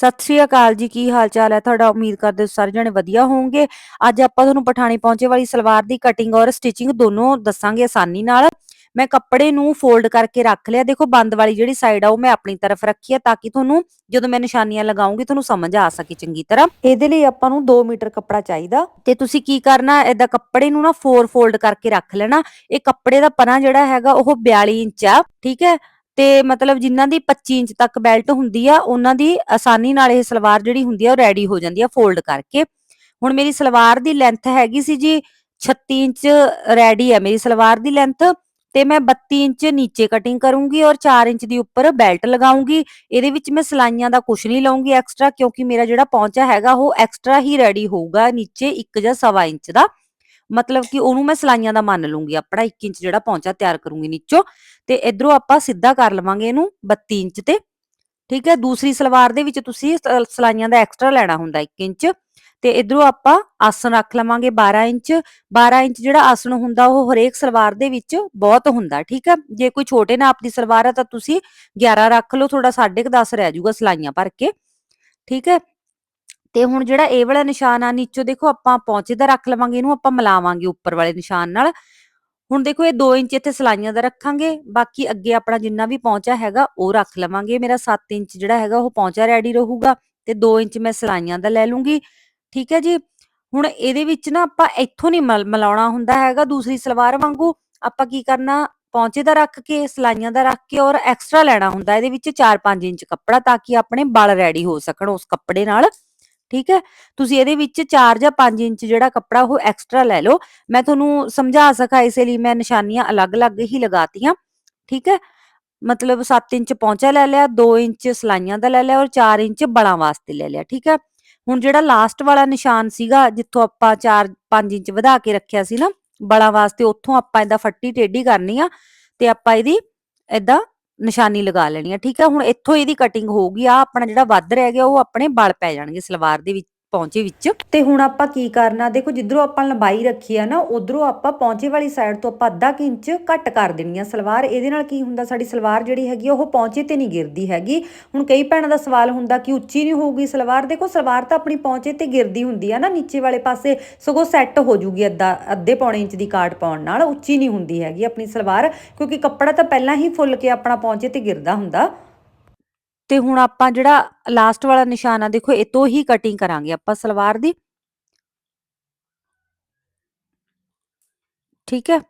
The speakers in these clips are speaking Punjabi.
ਸਤਿ ਸ਼੍ਰੀ ਅਕਾਲ ਜੀ, ਕੀ ਹਾਲ ਚਾਲ ਹੈ? ਤੁਹਾਡਾ ਉਮੀਦ ਕਰਦੇ ਹਾਂ ਸਾਰੇ ਜਣੇ ਵਧੀਆ ਹੋਵੋਗੇ। ਅੱਜ ਆਪਾਂ ਤੁਹਾਨੂੰ ਪਠਾਣੀ ਪਹੁੰਚੇ ਵਾਲੀ ਸਲਵਾਰ ਦੀ ਕਟਿੰਗ ਔਰ ਸਟਿਚਿੰਗ ਦੋਨੋਂ ਦੱਸਾਂਗੇ ਆਸਾਨੀ ਨਾਲ। ਮੈਂ ਕੱਪੜੇ ਨੂੰ ਫੋਲਡ ਕਰਕੇ ਰੱਖ ਲਿਆ। ਦੇਖੋ, ਬੰਦ ਵਾਲੀ ਜਿਹੜੀ ਸਾਈਡ ਆ, ਉਹ ਮੈਂ ਆਪਣੀ ਤਰਫ ਰੱਖੀ ਆ ਤਾਂ ਕਿ ਤੁਹਾਨੂੰ ਜਦੋਂ ਮੈਂ ਨਿਸ਼ਾਨੀਆਂ ਲਗਾਉਂਗੀ, ਤੁਹਾਨੂੰ ਸਮਝ ਆ ਸਕੇ ਚੰਗੀ ਤਰ੍ਹਾਂ। ਇਹਦੇ ਲਈ ਆਪਾਂ ਨੂੰ 2 ਮੀਟਰ ਕੱਪੜਾ ਚਾਹੀਦਾ। ਤੇ ਤੁਸੀਂ ਕੀ ਕਰਨਾ ਏਦਾਂ ਕੱਪੜੇ ਨੂੰ ਨਾ 4 ਫੋਲਡ ਕਰਕੇ ਰੱਖ ਲੈਣਾ। ਇਹ ਕੱਪੜੇ ਦਾ ਪਨਾ ਜਿਹੜਾ ਹੈਗਾ, ਉਹ 42 ਇੰਚ ਆ, ਠੀਕ ਹੈ? ਤੇ ਮਤਲਬ ਜਿਨ੍ਹਾਂ ਦੀ 25 ਇੰਚ ਤੱਕ ਬੈਲਟ ਹੁੰਦੀ ਆ, ਉਹਨਾਂ ਦੀ ਆਸਾਨੀ ਨਾਲ ਇਹ ਸਲਵਾਰ ਜਿਹੜੀ ਹੁੰਦੀ ਆ, ਉਹ ਰੈਡੀ ਹੋ ਜਾਂਦੀ ਆ ਫੋਲਡ ਕਰਕੇ। ਹੁਣ ਮੇਰੀ ਸਲਵਾਰ ਦੀ ਲੈਂਥ ਹੈਗੀ ਸੀ ਜੀ 36 ਇੰਚ ਰੈਡੀ ਹੈ ਮੇਰੀ ਸਲਵਾਰ ਦੀ ਲੈਂਥ ਤੇ ਮੈਂ 32 ਇੰਚ ਨੀਚੇ ਕਟਿੰਗ ਕਰੂੰਗੀ ਔਰ 4 ਇੰਚ ਦੀ ਉੱਪਰ ਬੈਲਟ ਲਗਾਉਂਗੀ। ਇਹਦੇ ਵਿੱਚ ਮੈਂ ਸਲਾਈਆਂ ਦਾ ਕੁਝ ਨਹੀਂ ਲਾਉਂਗੀ ਐਕਸਟਰਾ ਕਿਉਂਕਿ ਮੇਰਾ ਜਿਹੜਾ ਪੌਂਚਾ ਹੈਗਾ ਉਹ ਐਕਸਟਰਾ ਹੀ ਰੈਡੀ ਹੋਊਗਾ ਨੀਚੇ 1 ਜਾਂ 1.5 ਇੰਚ ਦਾ। ਮਤਲਬ ਕਿ ਉਹਨੂੰ ਮੈਂ ਸਲਾਈਆਂ ਦਾ ਮੰਨ ਲੂੰਗੀ ਆਪਣਾ 1 ਇੰਚ ਜਿਹੜਾ ਪੌਂਚਾ ਤਿਆਰ ਕਰੂੰਗੀ ਨੀਚੋਂ। ਤੇ ਇਧਰੋਂ ਆਪਾਂ ਸਿੱਧਾ ਕਰ ਲਵਾਂਗੇ ਇਹਨੂੰ 32 ਇੰਚ ਤੇ, ਠੀਕ ਹੈ? ਦੂਸਰੀ ਸਲਵਾਰ ਦੇ ਵਿੱਚ ਤੁਸੀਂ ਸ- ਸਲਾਈਆਂ ਦਾ ਐਕਸਟਰਾ ਲੈਣਾ ਹੁੰਦਾ 1 ਇੰਚ ਤੇ ਇਧਰੋਂ ਆਪਾਂ ਆਸਣ ਰੱਖ ਲਵਾਂਗੇ 12 ਇੰਚ 12 ਇੰਚ ਜਿਹੜਾ ਆਸਣ ਹੁੰਦਾ ਉਹ ਹਰੇਕ ਸਲਵਾਰ ਦੇ ਵਿੱਚ ਬਹੁਤ ਹੁੰਦਾ, ਠੀਕ ਹੈ? ਜੇ ਕੋਈ ਛੋਟੇ ਨਾਪ ਦੀ ਸਲਵਾਰ ਹੈ ਤਾਂ ਤੁਸੀਂ 11 ਰੱਖ ਲਓ ਤੁਹਾਡਾ 10.5 ਰਹਿ ਜਾਊਗਾ ਸਲਾਈਆਂ ਭਰ ਕੇ, ਠੀਕ ਹੈ? ਤੇ ਹੁਣ ਜਿਹੜਾ ਇਹ ਵਾਲਾ ਨਿਸ਼ਾਨ ਆ, ਨੀਚੋਂ ਦੇਖੋ ਆਪਾਂ ਪੌਂਚੇ ਦਾ ਰੱਖ ਲਵਾਂਗੇ, ਇਹਨੂੰ ਆਪਾਂ ਮਿਲਾਵਾਂਗੇ ਉੱਪਰ ਵਾਲੇ ਨਿਸ਼ਾਨ ਨਾਲ ਹੁਣ ਦੇਖੋ ਇਹ 2 ਇੰਚ ਇੱਥੇ ਸਲਾਈਆਂ ਦਾ ਰੱਖਾਂਗੇ, ਬਾਕੀ ਅੱਗੇ ਆਪਣਾ ਜਿੰਨਾ ਵੀ ਪੌਂਚਾ ਹੈਗਾ ਉਹ ਰੱਖ ਲਵਾਂਗੇ। ਮੇਰਾ 7 ਇੰਚ ਜਿਹੜਾ ਹੈਗਾ ਉਹ ਪੌਂਚਾ ਰੈਡੀ ਰਹੂਗਾ ਤੇ 2 ਇੰਚ ਮੈਂ ਸਲਾਈਆਂ ਦਾ ਲੈ ਲੂੰਗੀ। ਠੀਕ ਹੈ ਜੀ? ਹੁਣ ਇਹਦੇ ਵਿੱਚ ਨਾ ਆਪਾਂ ਇੱਥੋਂ ਨਹੀਂ ਮਲ- ਮਿਲਾਉਣਾ ਹੁੰਦਾ ਹੈਗਾ ਦੂਸਰੀ ਸਲਵਾਰ ਵਾਂਗੂ। ਆਪਾਂ ਕੀ ਕਰਨਾ? ਪੌਂਚੇ ਦਾ ਰੱਖ ਕੇ, ਸਲਾਈਆਂ ਦਾ ਰੱਖ ਕੇ ਔਰ ਐਕਸਟਰਾ ਲੈਣਾ ਹੁੰਦਾ ਇਹਦੇ ਵਿੱਚ 4-5 ਇੰਚ ਕੱਪੜਾ ਤਾਂ ਕਿ ਆਪਣੇ ਬਲ ਰੈਡੀ ਹੋ ਸਕਣ ਉਸ ਕੱਪੜੇ ਨਾਲ। ਠੀਕ ਹੈ? ਤੁਸੀਂ ਇਹਦੇ ਵਿੱਚ 4 ਜਾਂ 5 ਇੰਚ ਜਿਹੜਾ ਕੱਪੜਾ ਉਹ ਐਕਸਟਰਾ ਲੈ ਲਓ। ਮੈਂ ਤੁਹਾਨੂੰ ਸਮਝਾ ਸਕਾਂ, ਇਸੇ ਲਈ ਮੈਂ ਨਿਸ਼ਾਨੀਆਂ ਅਲੱਗ-ਅਲੱਗ ਹੀ ਲਗਾਤੀਆਂ। ਠੀਕ ਹੈ? ਮਤਲਬ 7 ਇੰਚ ਪੌਂਚਾ ਲੈ ਲਿਆ 2 ਇੰਚ ਸਲਾਈਆਂ ਦਾ ਲੈ ਲਿਆ ਔਰ 4 ਇੰਚ ਬਲਾਂ ਵਾਸਤੇ ਲੈ ਲਿਆ। ਠੀਕ ਹੈ? ਹੁਣ ਜਿਹੜਾ ਲਾਸਟ ਵਾਲਾ ਨਿਸ਼ਾਨ ਸੀਗਾ, ਜਿੱਥੋਂ ਆਪਾਂ 4 5 ਇੰਚ ਵਧਾ ਕੇ ਰੱਖਿਆ ਸੀ ਨਾ, ਬਲਾਂ ਵਾਸਤੇ, ਉੱਥੋਂ ਆਪਾਂ ਇਹਦਾ ਫੱਟੀ ਟੇਢੀ ਕਰਨੀ ਆ ਤੇ ਆਪਾਂ ਇਹਦੀ ਏਦਾਂ ਨਿਸ਼ਾਨੀ ਲਗਾ ਲੈਣੀ ਆ, ਠੀਕ ਹੈ ਹੁਣ ਇੱਥੋਂ ਇਹਦੀ ਕਟਿੰਗ ਹੋਊਗੀ ਆ ਆਪਣਾ ਜਿਹੜਾ ਵੱਧ ਰਹਿ ਗਿਆ, ਉਹ ਆਪਣੇ ਬਲ ਪੈ ਜਾਣਗੇ ਸਲਵਾਰ ਦੇ ਵਿੱਚ। ਪੌਂਚੇ ਵਿੱਚ। ਤੇ ਹੁਣ ਆਪਾਂ ਕੀ ਕਰਨਾ? ਦੇਖੋ, ਜਿੱਧਰੋਂ ਆਪਾਂ ਲੰਬਾਈ ਰੱਖੀ ਆ ਨਾ, ਉਧਰੋਂ ਆਪਾਂ ਪੌਂਚੇ ਵਾਲੀ ਸਾਈਡ ਤੋਂ ਆਪਾਂ ਅੱਧਾ ਇੰਚ ਘੱਟ ਕਰ ਦੇਣੀ ਆ ਸਲਵਾਰ। ਇਹਦੇ ਨਾਲ ਕੀ ਹੁੰਦਾ? ਸਾਡੀ ਸਲਵਾਰ ਜਿਹੜੀ ਹੈਗੀ ਉਹ ਪੌਂਚੇ ਤੇ ਨਹੀਂ ਗਿਰਦੀ ਹੈਗੀ। ਹੁਣ ਕਈ ਭੈਣਾਂ ਦਾ ਸਵਾਲ ਹੁੰਦਾ ਕਿ ਉੱਚੀ ਨਹੀਂ ਹੋਊਗੀ ਸਲਵਾਰ। ਦੇਖੋ, ਸਲਵਾਰ ਤਾਂ ਆਪਣੀ ਪੌਂਚੇ ਤੇ ਗਿਰਦੀ ਹੁੰਦੀ ਆ ਨਾ, ਨੀਚੇ ਵਾਲੇ ਪਾਸੇ। ਸਗੋਂ ਸੈੱਟ ਹੋ ਜੂਗੀ ਅੱਧਾ, ਅੱਧੇ ਪੌਣੇ ਇੰਚ ਦੀ ਕਾਟ ਪਾਉਣ ਨਾਲ। ਉੱਚੀ ਨਹੀਂ ਹੁੰਦੀ ਹੈਗੀ ਆਪਣੀ ਸਲਵਾਰ, ਕਿਉਂਕਿ ਕੱਪੜਾ ਤਾਂ ਪਹਿਲਾਂ ਹੀ ਫੁੱਲ ਕੇ ਆਪਣਾ ਪੌਂਚੇ ਤੇ ਗਿਰਦਾ ਹੁੰਦਾ। ਤੇ ਹੁਣ ਆਪਾਂ ਜਿਹੜਾ ਲਾਸਟ ਵਾਲਾ ਨਿਸ਼ਾਨ ਆ, ਦੇਖੋ, ਇਹ ਹੀ ਕਟਿੰਗ ਕਰਾਂਗੇ ਆਪਾਂ ਸਲਵਾਰ ਦੀ। ਠੀਕ ਹੈ?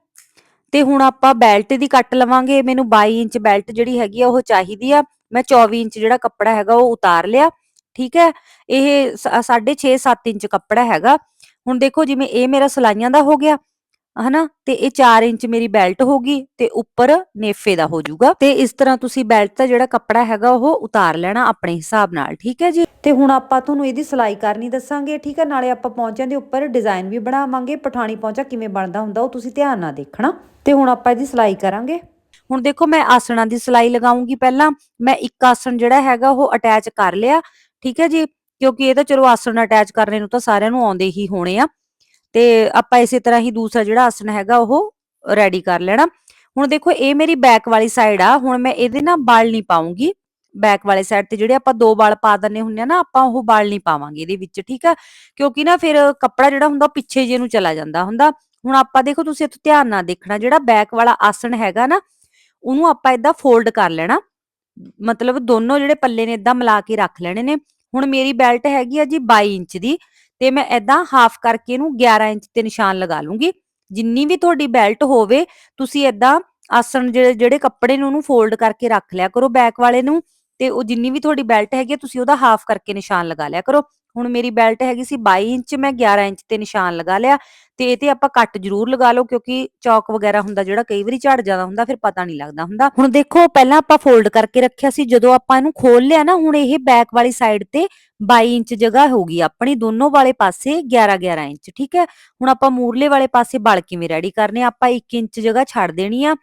ਤੇ ਹੁਣ ਆਪਾਂ ਬੈਲਟ ਦੀ ਕੱਟ ਲਵਾਂਗੇ। ਮੈਨੂੰ 22 ਇੰਚ ਬੈਲਟ ਜਿਹੜੀ ਹੈਗੀ ਆ, ਉਹ ਚਾਹੀਦੀ ਆ। ਮੈਂ 24 ਇੰਚ ਜਿਹੜਾ ਕੱਪੜਾ ਹੈਗਾ, ਉਹ ਉਤਾਰ ਲਿਆ। ਠੀਕ ਹੈ? ਇਹ 6.5 7 ਇੰਚ ਕੱਪੜਾ ਹੈਗਾ। ਹੁਣ ਦੇਖੋ, ਜਿਵੇਂ ਇਹ ਮੇਰਾ ਸਲਾਈਆਂ ਦਾ ਹੋ ਗਿਆ ਹਨਾ? ਤੇ ਇਹ 4 ਇੰਚ ਮੇਰੀ ਬੈਲਟ ਹੋਗੀ ਤੇ ਉੱਪਰ ਨੇਫੇ ਦਾ ਹੋ ਜਾਊਗਾ ਤੇ ਇਸ ਤਰ੍ਹਾਂ ਤੁਸੀਂ ਬੈਲਟ ਦਾ ਜਿਹੜਾ ਕੱਪੜਾ ਹੈਗਾ ਉਹ ਉਤਾਰ ਲੈਣਾ ਆਪਣੇ ਹਿਸਾਬ ਨਾਲ, ਠੀਕ ਹੈ ਜੀ? ਤੇ ਹੁਣ ਆਪਾਂ ਤੁਹਾਨੂੰ ਇਹਦੀ ਸਿਲਾਈ ਕਰਨੀ ਦੱਸਾਂਗੇ, ਠੀਕ ਹੈ? ਨਾਲੇ ਆਪਾਂ ਪੌਂਚਿਆਂ ਦੇ ਉੱਪਰ ਡਿਜ਼ਾਈਨ ਵੀ ਬਣਾਵਾਂਗੇ, ਪਠਾਣੀ ਪੌਂਚਾ ਕਿਵੇਂ ਬਣਦਾ ਹੁੰਦਾ ਉਹ ਤੁਸੀਂ ਧਿਆਨ ਨਾਲ ਦੇਖਣਾ। ਤੇ ਹੁਣ ਆਪਾਂ ਇਹਦੀ ਸਿਲਾਈ ਕਰਾਂਗੇ। ਹੁਣ ਦੇਖੋ, ਮੈਂ ਆਸਣਾਂ ਦੀ ਸਿਲਾਈ ਲਗਾਉਂਗੀ ਪਹਿਲਾਂ। ਮੈਂ ਇੱਕ ਆਸਣ ਜਿਹੜਾ ਹੈਗਾ ਉਹ ਅਟੈਚ ਕਰ ਲਿਆ, ਠੀਕ ਹੈ ਜੀ? ਕਿਉਂਕਿ ਇਹ ਤਾਂ ਚਲੋ ਆਸਣ ਅਟੈਚ ਕਰਨੇ ਨੂੰ ਤਾਂ ਸਾਰਿਆਂ ਨੂੰ ਆਉਂਦੇ ਹੀ ਹੋਣੇ ਆ। ਤੇ ਆਪਾਂ ਇਸੇ ਤਰ੍ਹਾਂ ਹੀ ਦੂਸਰਾ ਜਿਹੜਾ ਆਸਣ ਹੈਗਾ ਉਹ ਰੈਡੀ ਕਰ ਲੈਣਾ। ਹੁਣ ਦੇਖੋ, ਇਹ ਮੇਰੀ ਬੈਕ ਵਾਲੀ ਸਾਈਡ ਆ, ਹੁਣ ਮੈਂ ਇਹਦੇ ਨਾਲ ਬਾਲ ਨਹੀਂ ਪਾਉਂਗੀ। ਬੈਕ ਵਾਲੇ ਸਾਈਡ ਤੇ ਜਿਹੜੇ ਆਪਾਂ ਦੋ ਬਲ ਪਾ ਦਿੰਨੇ ਹੁੰਨੇ ਆ ਨਾ, ਆਪਾਂ ਉਹ ਬਲ ਨਹੀਂ ਪਾਵਾਂਗੇ ਇਹਦੇ ਵਿੱਚ, ਠੀਕ ਆ? ਕਿਉਂਕਿ ਨਾ ਫਿਰ ਕੱਪੜਾ ਜਿਹੜਾ ਹੁੰਦਾ ਪਿੱਛੇ ਜੇ ਨੂੰ ਚਲਾ ਜਾਂਦਾ ਹੁੰਦਾ। ਹੁਣ ਆਪਾਂ ਦੇਖੋ, ਤੁਸੀਂ ਇੱਥੇ ਧਿਆਨ ਨਾਲ ਦੇਖਣਾ, ਜਿਹੜਾ ਬੈਕ ਵਾਲਾ ਆਸਣ ਹੈਗਾ ਨਾ, ਉਹਨੂੰ ਆਪਾਂ ਇਦਾਂ ਫੋਲਡ ਕਰ ਲੈਣਾ। ਮਤਲਬ ਦੋਨੋਂ ਜਿਹੜੇ ਪੱਲੇ ਨੇ ਇਦਾਂ ਮਿਲਾ ਕੇ ਰੱਖ ਲੈਣੇ ਨੇ। ਹੁਣ ਮੇਰੀ ਬੈਲਟ ਹੈਗੀ ਆ ਜੀ 22 ਇੰਚ ਦੀ। ਤੇ ਮੈਂ ਇਦਾਂ ਹਾਫ ਕਰਕੇ ਇਹਨੂੰ 11 ਇੰਚ ਤੇ ਨਿਸ਼ਾਨ ਲਗਾ ਲੂੰਗੀ। ਜਿੰਨੀ ਵੀ ਤੁਹਾਡੀ ਬੈਲਟ ਹੋਵੇ ਤੁਸੀਂ ਇਦਾਂ ਆਸਣ ਜਿਹੜੇ ਜਿਹੜੇ ਕੱਪੜੇ ਨੂੰ ਉਹਨੂੰ ਫੋਲਡ ਕਰਕੇ ਰੱਖ ਲਿਆ ਕਰੋ ਬੈਕ ਵਾਲੇ ਨੂੰ ਤੇ ਉਹ ਜਿੰਨੀ ਵੀ ਤੁਹਾਡੀ ਬੈਲਟ ਹੈਗੀ ਆ, ਤੁਸੀਂ ਉਹਦਾ ਹਾਫ ਕਰਕੇ ਨਿਸ਼ਾਨ ਲਗਾ ਲਿਆ ਕਰੋ। ਹੁਣ ਮੇਰੀ ਬੈਲਟ ਹੈਗੀ ਸੀ 22 ਇੰਚ, ਮੈਂ 11 ਇੰਚ ਤੇ ਨਿਸ਼ਾਨ ਲਗਾ ਲਿਆ ਤੇ ਇਹ ਤੇ ਆਪਾਂ ਕੱਟ ਜ਼ਰੂਰ ਲਗਾ ਲਓ ਕਿਉਂਕਿ ਚੌਕ ਵਗੈਰਾ ਹੁੰਦਾ ਜਿਹੜਾ ਕਈ ਵਾਰੀ ਝੜ ਜਾਂਦਾ ਹੁੰਦਾ, ਫਿਰ ਪਤਾ ਨਹੀਂ ਲੱਗਦਾ ਹੁੰਦਾ। ਹੁਣ ਦੇਖੋ, ਪਹਿਲਾਂ ਆਪਾਂ ਫੋਲਡ ਕਰਕੇ ਰੱਖਿਆ ਸੀ, ਜਦੋਂ ਆਪਾਂ ਇਹਨੂੰ ਖੋਲ ਲਿਆ ਨਾ, ਹੁਣ ਇਹ ਬੈਕ ਵਾਲੀ ਸਾਈਡ ਤੇ 22 ਇੰਚ ਜਗ੍ਹਾ ਹੋਗੀ ਆਪਣੀ, ਦੋਨੋਂ ਵਾਲੇ ਪਾਸੇ 11 11 ਇੰਚ, ਠੀਕ ਹੈ? ਹੁਣ ਆਪਾਂ ਮੂਰਲੇ ਵਾਲੇ ਪਾਸੇ ਬਲ ਕਿਵੇਂ ਰੈਡੀ ਕਰਨੇ ਆਪਾਂ 1 ਇੰਚ ਜਗ੍ਹਾ ਛੱਡ ਦੇਣੀ ਆ।